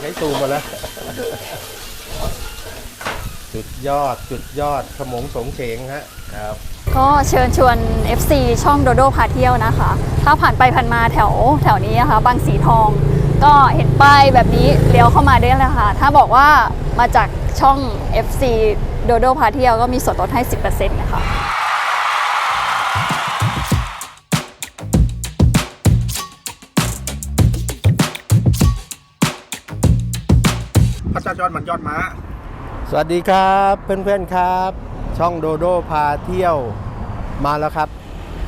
ใช้ซูมมาแล้ว จุดยอดจุดยอดขมงสงเฉงฮะครับ ก็เชิญชวน FC ช่องโดโดพาเที่ยวนะคะ ถ้าผ่านไปผ่านมาแถวแถวนี้นะคะบางสีทอง ก็เห็นป้ายแบบนี้เลี้ยวเข้ามาได้เลยค่ะ ถ้าบอกว่ามาจากช่อง FC โดโดพาเที่ยวก็มีส่วนลดให้ 10%นะ อดมันยอดม้า สวัสดีครับเพื่อนๆครับ ช่องโดโดพาเที่ยวมาแล้วครับ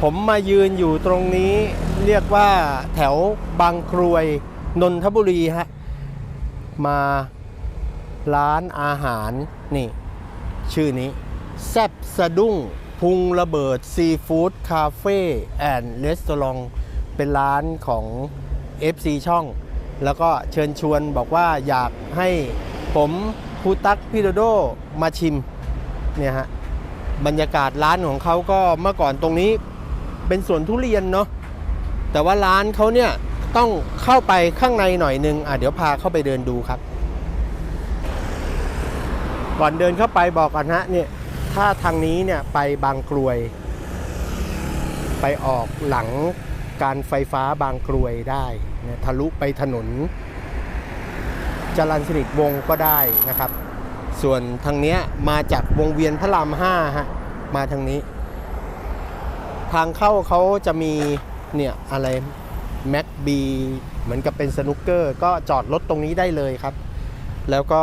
ผมมายืนอยู่ตรงนี้เรียกว่าแถวบางกรวยนนทบุรีฮะมาร้านอาหารนี่ชื่อนี้ แซบสะดุ้งพุงระเบิดซีฟู้ดคาเฟ่แอนด์รีสตอรองเป็นร้านของ FC ช่อง แล้วก็เชิญชวนบอกว่าอยากให้ ผมครูตั๊กพี่โดโดมาชิมเนี่ยฮะบรรยากาศร้านของเขาก็เมื่อก่อนตรงนี้เป็นสวนทุเรียนเนาะแต่ว่าร้านเขาเนี่ยต้องเข้าไปข้างในหน่อยนึงอะเดี๋ยวพาเข้าไปเดินดูครับ ก่อนเดินเข้าไปบอกก่อนฮะเนี่ยถ้าทางนี้เนี่ยไปบางกรวย ไปออกหลังการไฟฟ้าบางกรวยได้เนี่ยทะลุไปถนน จรัญสนิทวงก็ได้นะครับ ส่วนทางเนี้ยมาจากวงเวียนพระรามห้าฮะมาทางนี้ ทางเข้าเขาจะมีเนี่ยอะไรแม็กบีเหมือนกับเป็นสนุกเกอร์ ก็จอดรถตรงนี้ได้เลยครับ แล้วก็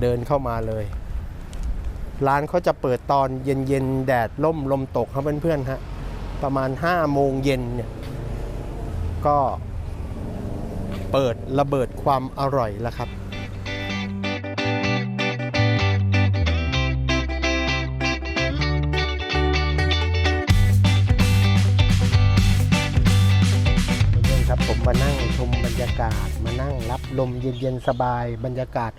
เดินเข้ามาเลย ร้านเขาจะเปิดตอนเย็นๆแดดล่มลมตกครับเพื่อนๆฮะประมาณ5โมงเย็นเนี่ยก็ เปิดระเบิดความอร่อยแล้วครับเพื่อนครับผมมานั่งชมบรรยากาศ มานั่งรับลมเย็นๆสบายบรรยากาศ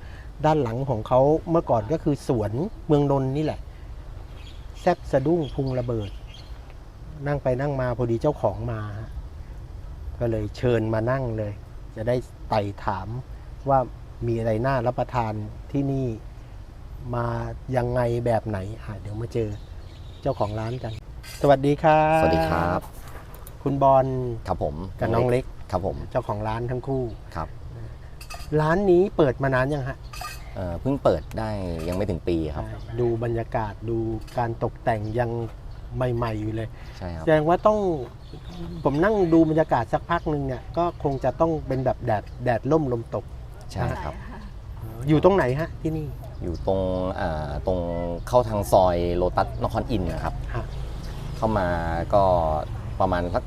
ด้านหลังของเขาเมื่อก่อนก็คือสวนเมืองนนท์นี่แหละ แซบสะดุ้งพุงระเบิด นั่งไปนั่งมาพอดีเจ้าของมา ก็เลยเชิญมานั่งเลย จะได้ไต่ถามว่ามีอะไรน่ารับประทานที่นี่มายังไงแบบไหนอะเดี๋ยวมาเจอเจ้าของร้านกัน สวัสดีครับสวัสดีครับ คุณบอลครับผมกับน้องเล็กครับผม เจ้าของร้านทั้งคู่ครับ ร้านนี้เปิดมานานยังฮะเอ่อเพิ่งเปิดได้ยังไม่ถึงปีครับ ดูบรรยากาศดูการตกแต่งยัง ใหม่ๆอยู่เลยใช่ครับ แสดงว่าต้องผมนั่งดูบรรยากาศสักพักหนึ่งเนี่ยก็คงจะต้องเป็นแบบแดดแดดล่มลมตก ใช่ครับอยู่ตรงไหนฮะที่นี่อยู่ตรงเอ่อตรงเข้าทางซอยโลตัสนครอินทร์นะครับ ฮะ เข้ามาก็ประมาณสัก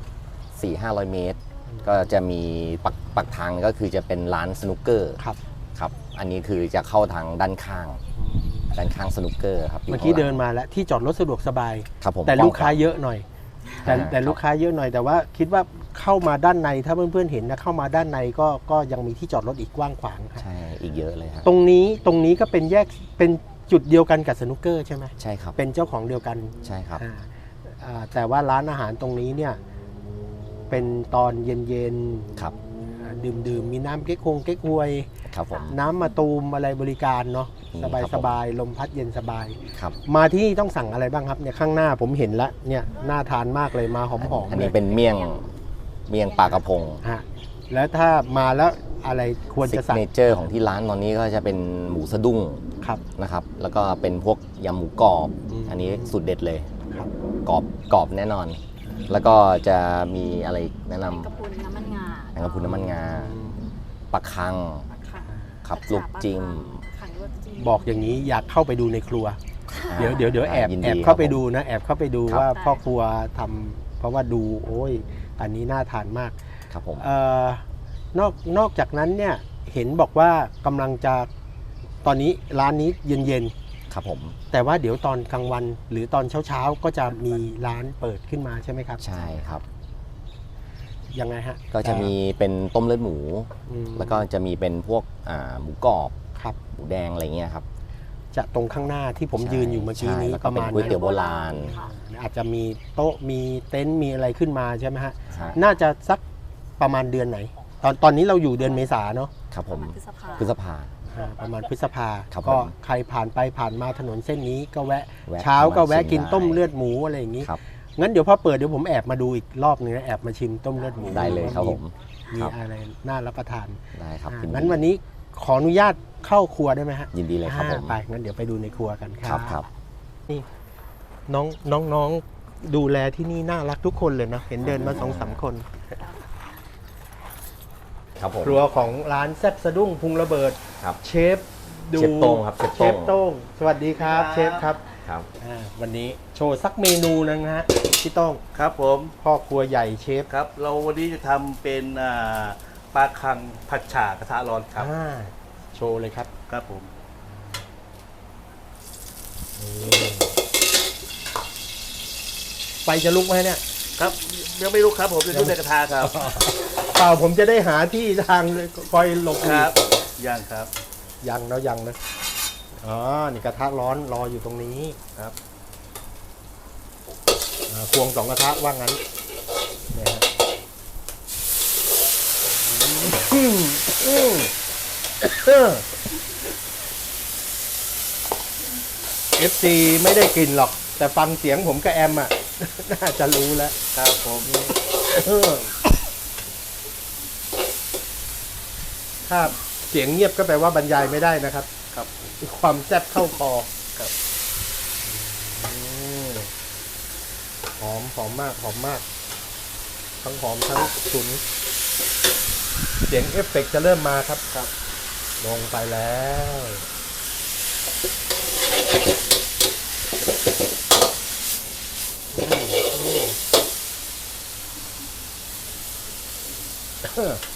สี่ห้าร้อยเมตรก็จะมีปักปักทางก็คือจะเป็นร้านสนุกเกอร์ครับ ครับ อันนี้คือจะเข้าทางด้านข้าง ด้านข้างสนุกเกอร์ครับยู่เมื่อกี้ข้างหลัง เดินมาแล้วที่จอดรถสะดวกสบาย ครับผมแต่ลูกค้าว้งเยอะหน่อย แต่อ่า แต่ครับลูกค้าเยอะหน่อย แต่ว่าคิดว่าเข้ามาด้านในถ้าเพื่อนๆเห็นนะเข้ามาด้านในก็ก็ยังมีที่จอดรถอีกกว้างขวางครับใช่อีกเยอะเลยครับตรงนี้ตรงนี้ก็เป็นแยกเป็นจุดเดียวกันกับสนุกเกอร์ใช่ไหมใช่ครับเป็นเจ้าของเดียวกันใช่ครับ อ่าอ่าแต่ว่าร้านอาหารตรงนี้เนี่ยเป็นตอนเย็นครับ ๆดื่มดื่มๆมีน้ำเก๊กฮงเก๊กฮวย ครับผม น้ำมาตูมอะไรบริการเนาะมีสบายครับสผม บายลมพัดเย็นสบาย ครับมาที่นี่ต้องสั่งอะไรบ้างครับเนี่ยข้างหน้าผมเห็นแล้วเนี่ยน่าทานมากเลยมาหอมๆอันเลนี้ยเป็นเมี่ยงเมี่ยงปลากระพงฮะแล้วถ้ามาแล้วอะไรควรซิจะกสั่งเนเจอร์ของที่ร้านตอนนี้ก็จะเป็นหมูสะดุ้งครับ นะครับ แล้วก็เป็นพวกยำหมูกรอบ อืม อันนี้สุดเด็ดเลยครับ กรอบกรอบแน่นอน แล้วก็จะมีอะไรอีกแนะนำกระพุนน้ำมันงาแมงกะพรุนน้ำมันงาปลาคัง ครับลูกจิ้มขังลวกจิ้ม บอกอย่างนี้อยากเข้าไปดูในครัวอ่าเดี๋ยวเดี๋ยวเดี๋ยวแอบยินแอบดีเข้าไปครับผมดูนะแอบเข้าไปดูครับ ว่าพ่อครัวทำเพราะว่าดูโอ้ย อันนี้น่าทานมากครับผมเอ่อนอกนอกจากนั้นเนี่ยเห็นบอกว่ากำลังจะตอนนี้ร้านนี้เย็นครับผมๆ แต่ว่าเดี๋ยวตอนกลางวันหรือตอนเช้าๆก็จะมีร้านเปิดขึ้นมาใช่ไหมครับ ใช่ครับ ยังไงฮะก็จะมีเป็นต้มเลือดหมู อืม แล้วก็จะมีเป็นพวกอ่าหมูกรอบครับ หมูแดงอะไรเงี้ยครับ จะตรงข้างหน้าที่ผมใช่ยืนอยู่เมื่อกี้ใช่นี้แล้วปก็ระเป็นมาณก๋วยนั้นเตี๋ยวโบราณ ค่ะอาจจะมีโต๊ะมีเต็นท์มีอะไรขึ้นมาใช่ไหมฮะใช่น่าจะสักประมาณเดือนไหน ตอนตอนนี้เราอยู่เดือนเมษาเนาะครับผมพฤษภาพฤษภา อ่าประมาณพฤษภาครับก็ผมใครผ่านไปผ่านมาถนนเส้นนี้ก็แวะ แวะเช้าก็แวะมาชิมกินได้ต้มเลือดหมูอะไรอย่างนี้ ครับ งั้นเดี๋ยวพอเปิดเดี๋ยวผมแอบมาดูอีกรอบนึงนะแอบมาชิมต้มเลือดหมูได้เลยครับผมมีครับอะไรน่ารับประทานได้ครับอ่ายิดีงั้นวันนี้ขออนุญาตเข้าครัวได้ไหมฮะยินดีเลยครับผมอ่าไปงั้นเดี๋ยวไปดูในครัวกันคครัรับบครับน้องน้องน้องดูแลที่นี่น่ารักทุกคนเลยนะเห็นเดินมาสองสามคนครับผมครัวของร้านแซ่บสะดุ้งพุงระเบิดครับเชฟดูเชฟโต้งครับเชเชฟฟโต้โต้งงสวัสดีครับ เชฟครับครับอ่าวันนี้โชว์สักเมนูนึงนะฮะพี่โต้งครับผมพ่อครัวใหญ่เชฟครับ เราวันนี้จะทำเป็นอ่าปลาคังผัดฉ่ากระทะร้อนครับ อ่าโชว์เลยครับครับผมนี่ไฟจะลุกไหมเนี่ยครับยังไม่รู้ครับผมจะชุบในกระทะครับเปล่าผมจะได้หาที่ทางเลยคอยหลบหคลีรักบยังครับยังเนาะยังนะ อ๋อ นี่กระทะร้อนรออยู่ตรงนี้ครับควงสองกระทะว่างั้นเนี่ยฮะเอฟซีไม่ได้กลิ่นหรอก แต่ฟังเสียงผมกับแอมอะ น่าจะรู้แล้วครับผมเออถ้าเสียงเงียบก็แปลว่าบรรยายไม่ได้นะครับ ครับความแซ่บเข้าคอครับอืมหอมหอมมากหอมมาก ทั้งหอมทั้งฉุน เสียงเอฟเฟกต์จะเริ่มมาครับครับ ลงไปแล้วอืมอืม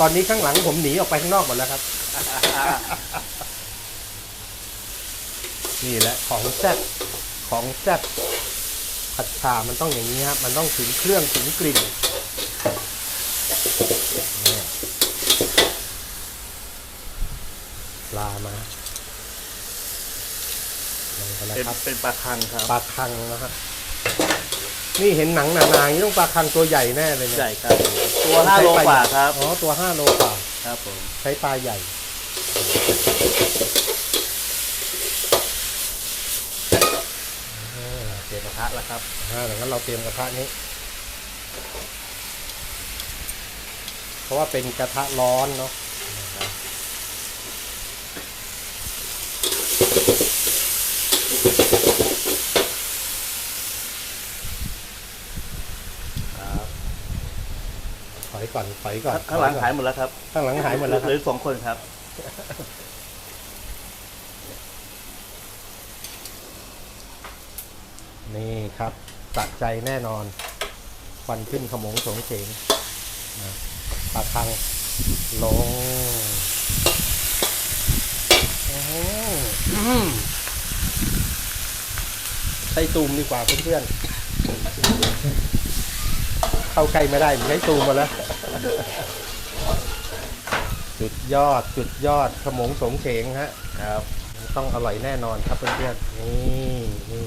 ตอนนี้ข้างหลังผมหนีออกไปข้างนอกหมดแล้วครับ นี่แหละของแซ่บของแซ่บผัดชามันต้องอย่างนี้ครับ มันต้องถึงเครื่องถึงกลิ่นนี่ปลามาลงไปแล้วเป็นครับเป็นปลาคังครับ ปลาคังนะฮะนี่เห็นหนังหนาๆอย่างนี้ต้องปลาคังตัวใหญ่แน่เลยเนี่ย ใหญ่ครับ ตัวห้าโลกว่าครับ อ๋อ ตัวห้าโลกว่า ครับผม ใช้ปลาใหญ่ เตรียมกระทะแล้วครับอ่าดังนั้นเราเตรียมกระทะนี้ เพราะว่าเป็นกระทะร้อนเนาะถอย ก่อนถอยก่อนข้างหลังถอหายก่อนหมดแล้วครับข้างหลังหายหมดแล้วคเหรับลือสองคนครับ นี่ครับสะใจแน่นอนควันขึ้นขโมงโฉงเฉงนะปลาคังลงโอ้โหอืมใช้ตูมดีกว่าเพื่อนๆเข้าใกล้ไม่ได้ผมใช้ตูมมาแล้ว จุดยอดจุดยอดขโมงโฉงเฉงฮะครับ ต้องอร่อยแน่นอนครับเพื่อนๆนี่นี่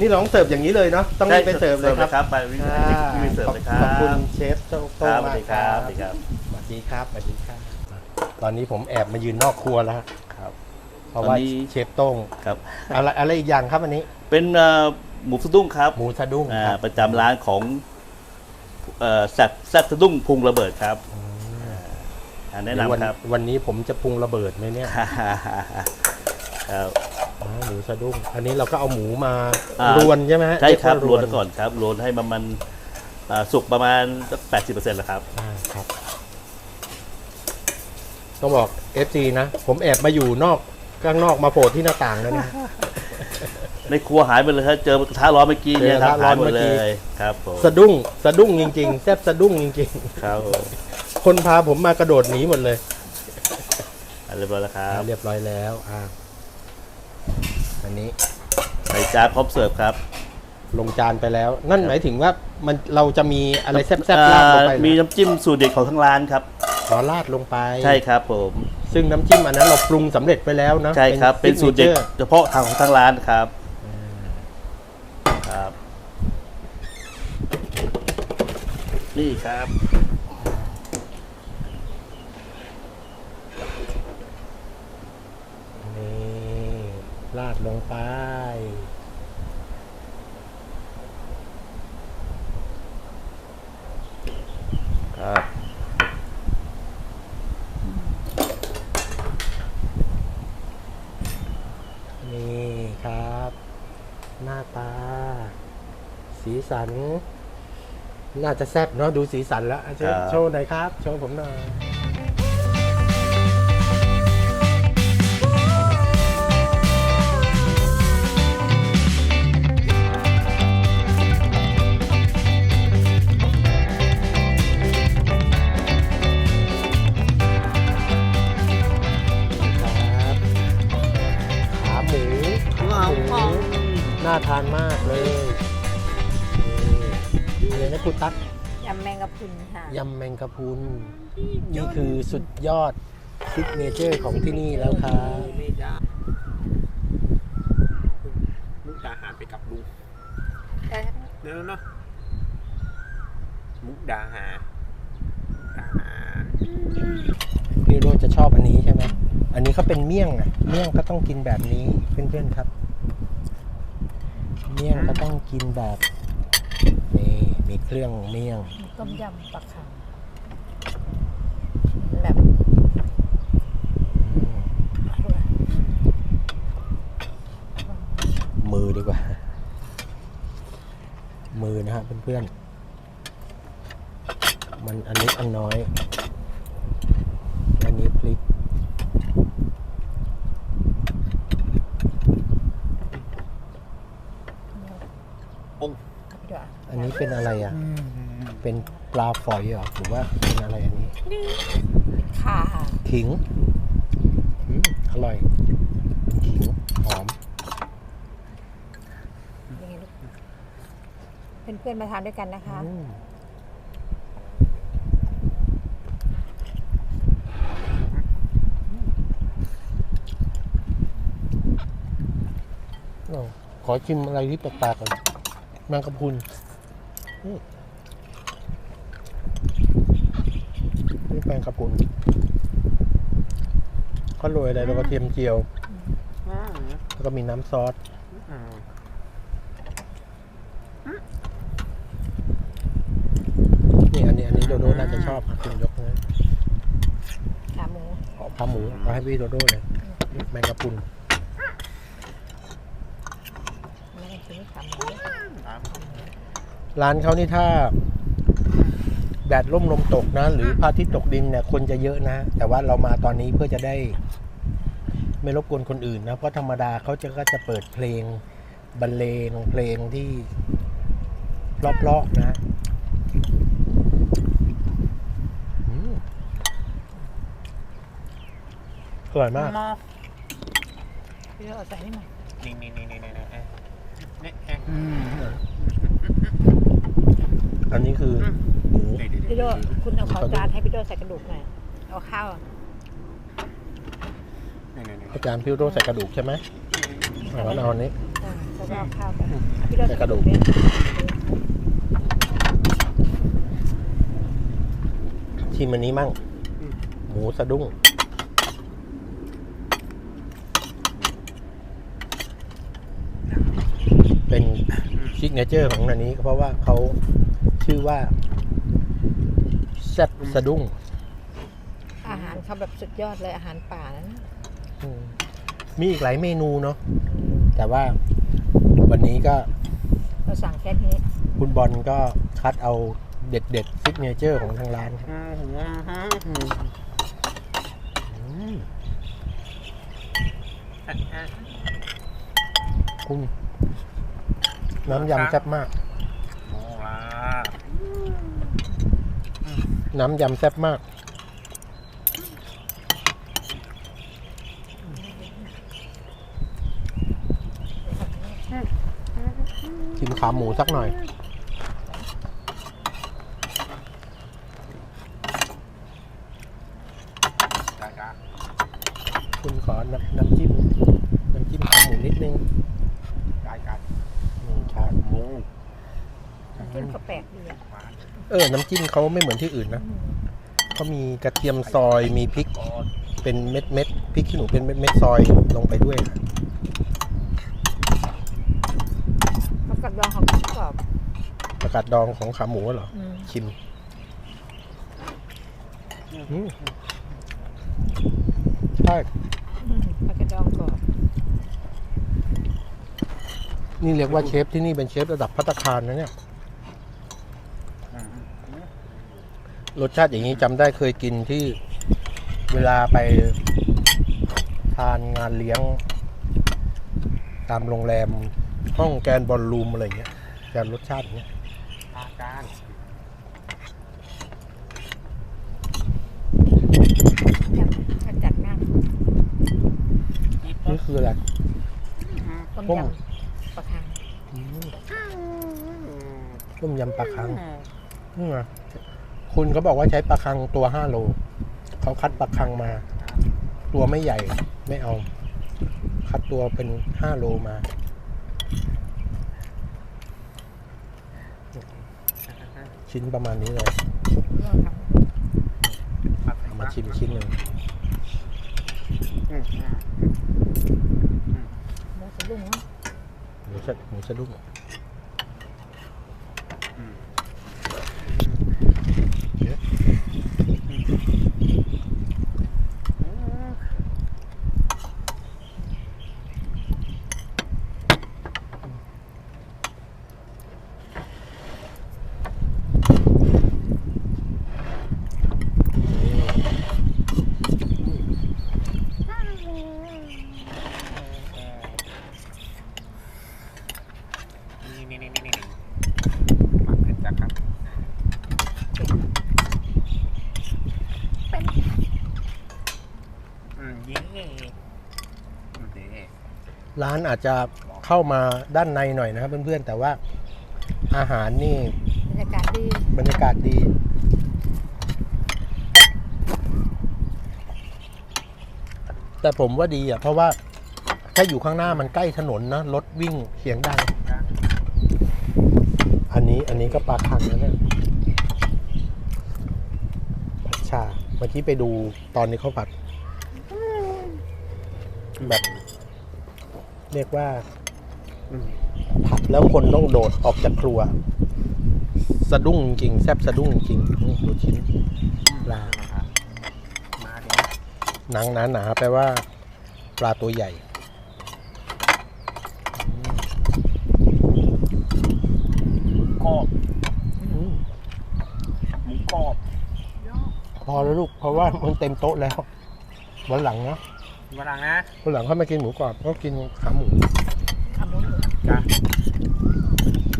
นี่เราต้องเสิร์ฟอย่างนี้เลยเนาะต้องรีบไปเสิร์ฟเลยครับครับไปวิอ่าวิเสิร์ฟเลยครัขอบคุณบเชฟโต้คงรับสมาวัสกดีคครัรับบสวัสดีครับสวัสดีครับสวัสดีครับ ตอนนี้ผมแอบมายืนนอกครัวแล้วฮะครับเพราะว่าตอนนี้เชฟโต้งครับอะไรอะไรอีกอย่างครับอันนี้ เป็นเอ่อหมูสะดุ้งครับหมูสะดุ้งอ่าครับประจำร้านของเอ่อ แซ่บแซ่บสะดุ้งพุงระเบิดครับอ่าแนะวันนำครับวันนี้ผมจะปรุงระเบิดไหมเนี่ยครับอ๋อหมูสะดุ้ง อันนี้เราก็เอาหมูมาอ่ารวนใช่ไหมฮะใช่ครับเยรกวนแล้วก่อนครับรวนให้ประมาณอ่าสุกประมาณสักแปดสิบเปอร์เซ็นต์แล้วครับ อ่าครับ ต้องบอก FC นะ ผมแอบมาอยู่นอกข้างนอกมาโผล่ที่หน้าต่างแล้วนะ ในครัวหายไปเลยครับเจอกระทะร้อนเมื่อกี้เนี่ยครับเจอกระทะร้หาอยนหมดเมื่อเลกี้ยครับผมสะดุ้งสะดุ้งจริง ๆแซบสะดุ้งจริงครับผมๆคนพาผมมากระโดดหนีหมดเลยอะเรียบร้อยแล้วครับเรียบร้อยแล้วอ่าอันนี้ใส่จานพร้อมเสิร์ฟครับ ลงจานไปแล้ว นั่นหมายถึงว่ามันเราจะมีอะไรแซ่บๆราดลงไปอ่ามีน้ำจิ้มสูตรเด็ดของทางร้านครับขอราดลงไป ใช่ครับผม ซึ่งน้ำจิ้มอันนั้นเราปรุงสำเร็จไปแล้วนะใช่ครับ เป็นสูตรเด็ดซิกนจอเฉพาะทางของทางร้านครับครับ นี่ครับ นี่ลาดลงไป ครับ นี่ครับ หน้าตา สีสัน น่าจะแซ่บเนาะดูสีสันแล้วอะโชว์โชว์หน่อยครับ โชว์ผมหน่อย ยำแมงกะพรุนนี่คือสุดยอดซิกเนเจอร์ของที่นี่แล้วครับมุกดาหารไปกับลุงเนื้อเนาะมุกดาหารมุกดาหารพี่โรจน์จะชอบอันนี้ใช่ไหมอันนี้เขาเป็นเมี่ยงนะเมี่ยงก็ต้องกินแบบนี้เพื่อนๆครับ เมี่ยงก็ต้องกินแบบนี่ มีเครื่องเมี่ยง ต้มยำปลาคังแบบมือดีกว่า มือนะฮะเพื่อนๆ มันอันนี้อันน้อย อันนี้พลิก เดี๋ยว อันนี้ เป็นอะไรอะ เป็นปลาฝอยเหรอหรือว่าเป็นอะไรอันนี้ ค่ะขิงอืมอร่อยขิงหอม ยังไงลูกเพื่อนๆมาทานด้วยกันนะคะ อืมเอาขอชิมอะไรที่แปลกๆก่อนแมงกะพรุนอืม นี่แมงกะพรุนก็โรยอะไรแล้วก็เทียมเจียว แล้วก็มีน้ำซอสนี่อันนี้อันนี้โดโดน่าจะชอบอะคุณยกนะขาหมูเอาพาหมูเอาให้พี่โดโดเลยแมงกะพรุน ไม่ได้กินขาหมู ร้านเขานี่ถ้าแดดร่มลมตกนะ หรือพระอาทิตย์ตกดินเนี่ยคนจะเยอะนะ แต่ว่าเรามาตอนนี้เพื่อจะได้ ไม่รบกวนคนอื่นนะ เพราะธรรมดาเขาจะก็จะเปิดเพลงบรรเลงเพลงที่เพราะๆนะอืมอร่อยมากพี่เราเอาใส่นี่มานี่นี่นี่นี่นี่นี่นี่เองอันนี้คือหมูพี่โดคุณเอาขอจานให้พี่โดใส่กระดูกหน่อยเอาข้าวนี่นี่นี่อาจารย์พิวโรใส่กระดูกใช่ไหมเอาแล้วเอาอันนี้เออแล้วก็เอาข้าวไปพี่โดใส่กระดูก เนี่ยชิมอันนี้มั่งหมูสะดุ้ง เป็นซิกเนเจอร์ของอันนี้ก็เพราะว่าเขา ชื่อว่าแซ่บสะดุ้งอาหารเขาแบบสุดยอดเลยอาหารป่านั้นอืมมีอีกหลายเมนูเนาะแต่ว่าวันนี้ก็เราสั่งแค่นี้คุณบอลก็คัดเอาเด็ดเด็ดซิกเนเจอร์ของทางร้านครับอืมคุณน้ำยำแซ่บมาก โมลา น้ำยำแซ่บมาก ชิมขาหมูสักหน่อยจ้าจ้าคุณขอน้ำน้ำจิ้ม น้ำจิ้มขาหมูนิดนึงจ้าจ้าหนึ่งชามหมูจิ้มก็แปลกดีอะ เออ น้ำจิ้มเขาไม่เหมือนที่อื่นนะเขามีกระเทียมซอยมีพริก เป็นเม็ดเม็ดๆพริกขี้หนูเป็นเม็ดเม็ดๆซอยลงไปด้วยมันกัดดองของกรอบประกาศดองของขาหมูเหรอ อืมชิมอืมใช่มันกัดดองกรอบนี่เรียกว่าเชฟที่นี่เป็นเชฟระดับพัตตาคารนะเนี่ย รสชาติอย่างนี้จำได้เคยกินที่เวลาไปทานงานเลี้ยง ตามโรงแรมห้องแกรนด์บอลลูมอะไรเงี้ยจะรสชาติอย่างเงี้ยอาการจัดจัดนั่งนี่คืออะไรต้มต้มยำปลาคังต้มยำปลาคังนี่ไง คุณเขาบอกว่าใช้ปลาคังตัวห้าโล เขาคัดปลาคังมา ตัวไม่ใหญ่ไม่เอา คัดตัวเป็นห้าโลมาชิ้นประมาณนี้เลยก็ทเอามาชิมชิ้นหนึ่งอืมอืมำหมูสะดุ้งเนอะหมูสะหมูสะดุ้งเยอะ นี่นี่นี่นี่นี่มาเผ็ดจัดครับอืมเย่อืมเด้ ร้านอาจจะเข้ามาด้านในหน่อยนะครับเพื่อนๆ แต่ว่าอาหารนี่บรรยากาศดีบรรยากาศดี แต่ผมว่าดีอะเพราะว่าถ้าอยู่ข้างหน้ามันใกล้ถนนนะรถวิ่งเสียงดัง อันนี้อันนี้ก็ปลาคังนะเนี่ยผัดชาเมื่อกี้ไปดูตอนนี้เขาผัดแบบ เรียกว่าอืมผัดแล้วคนต้องโดดออกจากครัว สะดุ้งจริงแซบสะดุ้งจริงนี่ดูชิ้นปลามาดิหนังหนาๆแปลว่า ปลาตัวใหญ่กรอบอืมหมูกรอบพอแล้วลูก เพราะว่ามันเต็มโต๊ะแล้ว วันหลังนะ วันหลังนะวันหลังเขามากินหมูกรอบก็กินขาหมูขาหมูหมูจ้า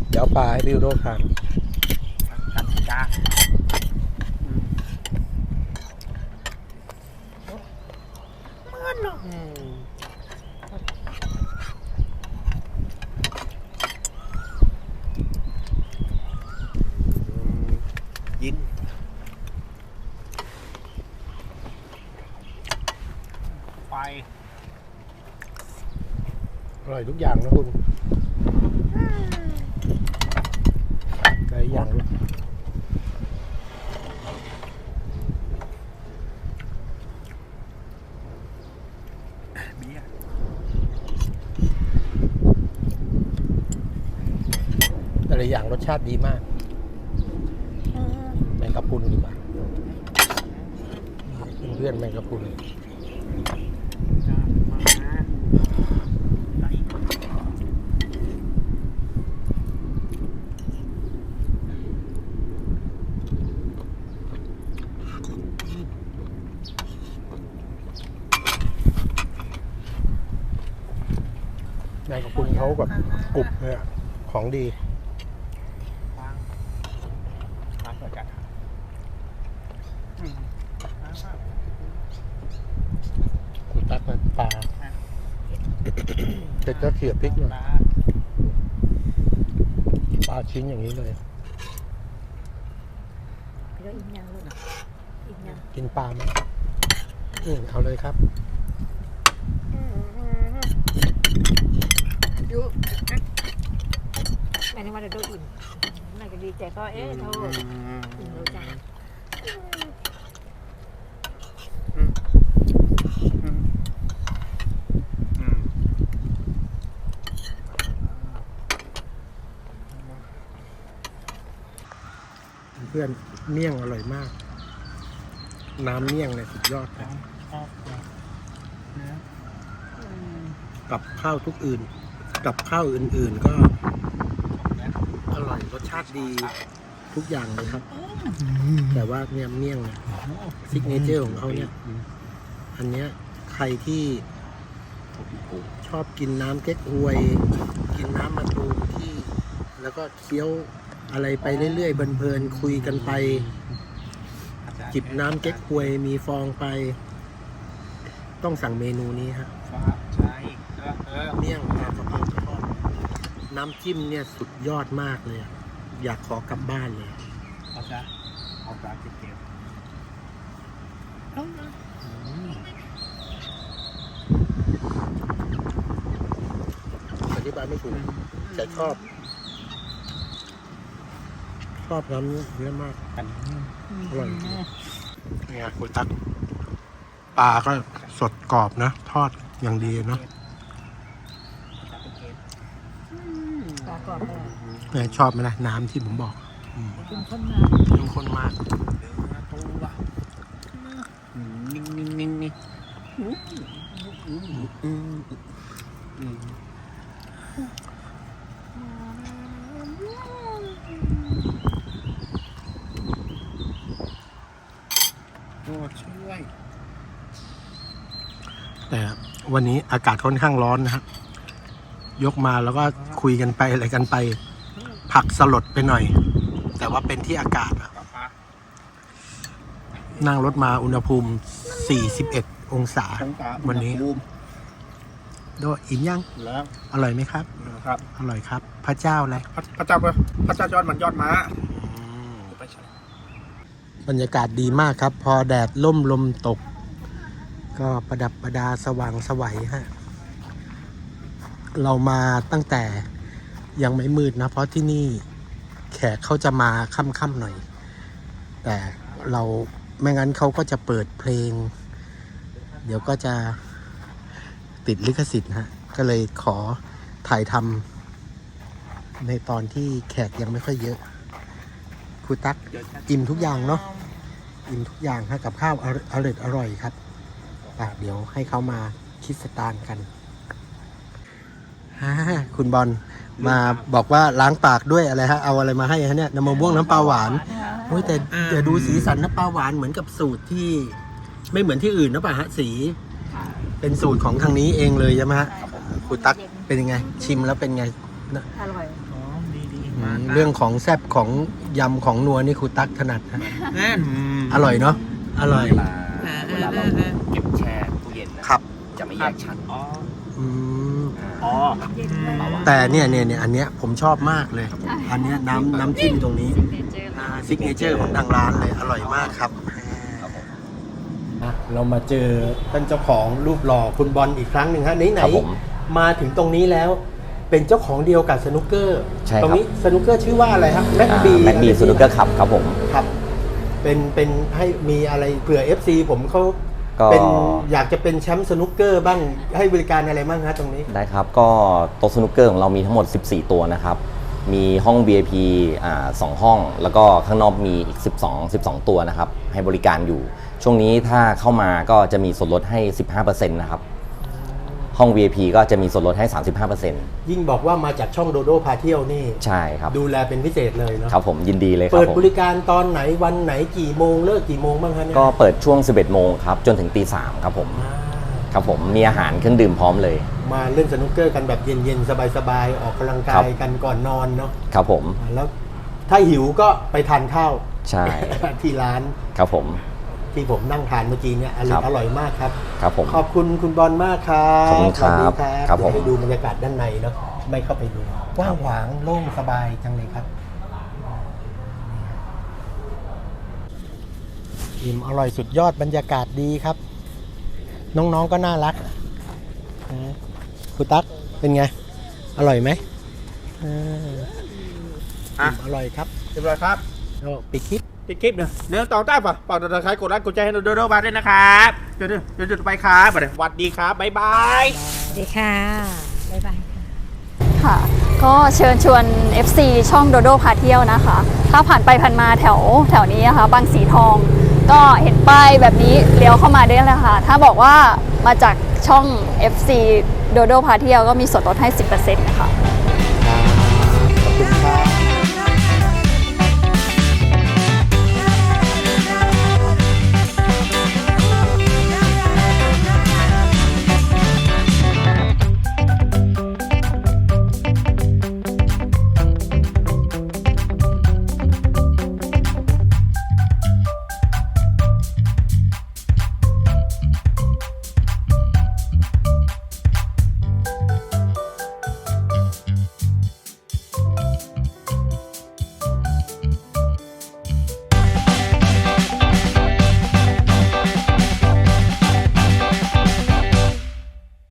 เดี๋ยวเอาปลาให้พี่โดทาน จัดจ้าอืมยิน ไฟ อร่อยทุกอย่างนะคุณหลายอย่างเลยเบียร์แต่ละอย่างรสชาติดีมากแมงกะพรุนดีกว่าเพื่อนๆแมงกะพรุน จ้ามาไหน แมงกะพรุนเขาแบบกรุบเนี่ยของดี ฟังมาเปิดจัดอืม คุณตักมันปลา เด็ดก็เขี่ยพริกหน่อยปลาปลาชิ้นอย่างนี้เลยแล้วอีกอย่างลูกอีกอย่างกินปลาไหมอืมเอาเลยครับยุแม่นึกว่าจะโดนอิ่มน่าจะดีใจก็เอ๊ะโทษอืมรู้จัก เพื่อนเมี่ยงอร่อยมาก น้ำเมี่ยงเนี่ยสุดยอดเลยกับข้าวทุกอื่น กับข้าวอื่นๆก็อร่อยรสชาติดีทุกอย่างเลยครับ แต่ว่าเนี่ยเมี่ยงเนี่ยซิกเนเจอร์ของเขาเนี่ย อันเนี้ยใครที่ชอบกินน้ำเก๊กฮวย กินน้ำมะตูมที่ แล้วก็เคี้ยว อะไรไปเรื่อยๆเพลินๆคุยกันไป จิบน้ำเก๊กฮวยมีฟองไป ต้องสั่งเมนูนี้ฮะใช่เออเมี่ยงปลากระเพราทอดน้ำจิ้มเนี่ยสุดยอดมากเลยอะอยากขอกลับบ้านเลยเอาซะเอาปลาเก็บอธิบายไม่ถูกแต่ชอบช อบน้ำเยอะมากกันอร่อยเนี่ยคุณตักปลาก็สดกรอบนะ ทอดอย่างดีเนาะปลากรอบเลยเนี่ยชอบไหมนะน้ำที่ผมบอกอืมเข้มข้นมากเข้มข้นมากตัวนิ่งนิ่งนิ่งนิ่ง ตัวช่วย แต่ วันนี้อากาศค่อนข้างร้อนนะครับยกมาแล้วก็คุยกันไปอะไรกันไป ผักสลดไปหน่อย แต่ว่าเป็นที่อากาศอะปลาปลานั่งรถมาอุณหภูมิ 41 องศาทั้งปลาวันนี้บูมโดอิ่มยังแล้วอร่อยไหมครับ ครับ อร่อยครับ พระเจ้าอะไรพระพระเจ้าพระเจ้ายอดมันยอดม้าไปใช่บรรยากาศดีมากครับ พอแดดล่มลมตก ก็ประดับประดาสว่างสวัยฮะ เรามาตั้งแต่ยังไม่มืดนะ เพราะที่นี่แขกเขาจะมาค่ำๆหน่อย แต่เราไม่งั้นเขาก็จะเปิดเพลง เดี๋ยวก็จะติดลิขสิทธิ์ฮะ ก็เลยขอถ่ายทำในตอนที่แขกยังไม่ค่อยเยอะครูตั๊กอิ่มทุกอย่างเนาะอิ่มทุกอย่างฮะกับข้าวอร่อยอร่อยครับ เดี๋ยวให้เขามาคิดสตางค์กันฮ่าคุณบอลมาบอกว่าล้างปากด้วยอะไรฮะ เอาอะไรมาให้ฮะเนี่ยน้ำมะม่วงน้ำปลาหวานโอ้ยแต่แต่ดูสีสันน้ำปลาหวานเหมือนกับสูตรที่ ไม่เหมือนที่อื่นนะป่ะฮะสี เป็นสูตรของทางนี้เองเลยใช่ไหมฮะคุณตั๊กเป็นยังไง ชิมแล้วเป็นไงอร่อยอ๋อดีดีอืมเรื่องของแซบของยำของนัวนี่ครูตั๊กถนัดฮะอร่อยเนาะอร่อย เวลาเวลาเราเก็บแช่ตู้เย็นนะครับ จะไม่แยกชั้นอ๋ออืมอ๋อปลาหวานแต่เนี่ยเนี่ยเนี่ยอันเนี้ยผมชอบมากเลย อันเนี้ยน้ำน้ำจิ้มตรงนี้เจอแล้วซิกเนเจอร์ของทางร้านเลย อร่อยมากครับ เรามาเจอท่านเจ้าของรูปหล่อคุณบอลอีกครั้งหนึ่งฮะไหนไหนครับผมมาถึงตรงนี้แล้วเป็นเจ้าของเดียวกับสนุกเกอร์ ใช่ครับ ตรงนี้สนุกเกอร์ชื่อว่าอะไรครับแม็กบีแม็กบีซูนูเกอร์ขับครับผมครับ เป็นเป็นให้มีอะไรเผื่อ FC ผมเขาก็ เป็นอยากจะเป็นแชมป์สนุกเกอร์บ้างให้บริการอะไรบ้างฮะตรงนี้ ได้ครับ ก็โต๊ะสนุกเกอร์ของเรามีทั้งหมด 14 ตัวนะครับ มีห้อง VIP อ่าสองห้อง แล้วก็ข้างนอกมีอีก 12 12 ตัวนะครับ ให้บริการอยู่ ช่วงนี้ถ้าเข้ามาก็จะมีส่วนลดให้ 15%นะครับ ห้อง VIP ก็จะมีส่วนลดให้ 35%ยิ่งบอกว่ามาจากช่องโดโดพาเที่ยวนี่ ใช่ครับดูแลเป็นพิเศษเลยเนาะครับผมยินดีเลยครัเปิบดผม บริการตอนไหนวันไหนกี่โมงเลิกกี่โมงบ้างคะเนี่ยก็เปิดช่วง 11 โมงครับ จนถึงตี3ครับผม อ่าครับผมมีอาหารเครื่องดื่มพร้อมเลย มาเล่นสนุกเกอร์กันแบบเย็นๆ สบายๆ ออกกำลังกาครัยบกันก่อนนอนเนาะครับผม แล้วถ้าหิวก็ไปทานข้าว ใช่ ที่ร้าน ครับผม ที่ผมนั่งทานเมื่อกี้เนี่ยอคร่รัอยบอร่อยมากครับครับผมขอบคุณคุณบอลมากครับขอบคุณครับสวัสดีครับผมเดี๋ยวให้ดูบรรยากาศด้านในเนาะไม่เข้าไปดูกว้างขวางโล่งสบายจังเลยครับอิ่มอร่อยสุดยอดบรรยากาศดีครับ น้องๆก็น่ารักนะคุณตั๊กเป็นไง อร่อยไหมเอออิ่มอร่อยครับเรียบร้อยครับโอ้ปิดคลิป ปิดคลิปเนอะเนื้อต่อใต้ป่ะฝากติดตามกดไลค์กดแชร์ให้โดโดมาด้วยนะครับเดี๋ยวเดี๋ยวเดี๋ยวจะไปครับสวัสดีครับบ๊ายบายสวัสดีค่ะ บ๊ายบายค่ะ ก็เชิญชวน FC ช่องโดโดพาเที่ยวนะคะ ถ้าผ่านไปผ่านมาแถวแถวนี้นะคะบางสีทอง ก็เห็นป้ายแบบนี้เลี้ยวเข้ามาได้เลยค่ะ ถ้าบอกว่ามาจากช่อง FC โดโดพาเที่ยวก็มีส่วนลดให้ 10%นะคะขอบคุณครับ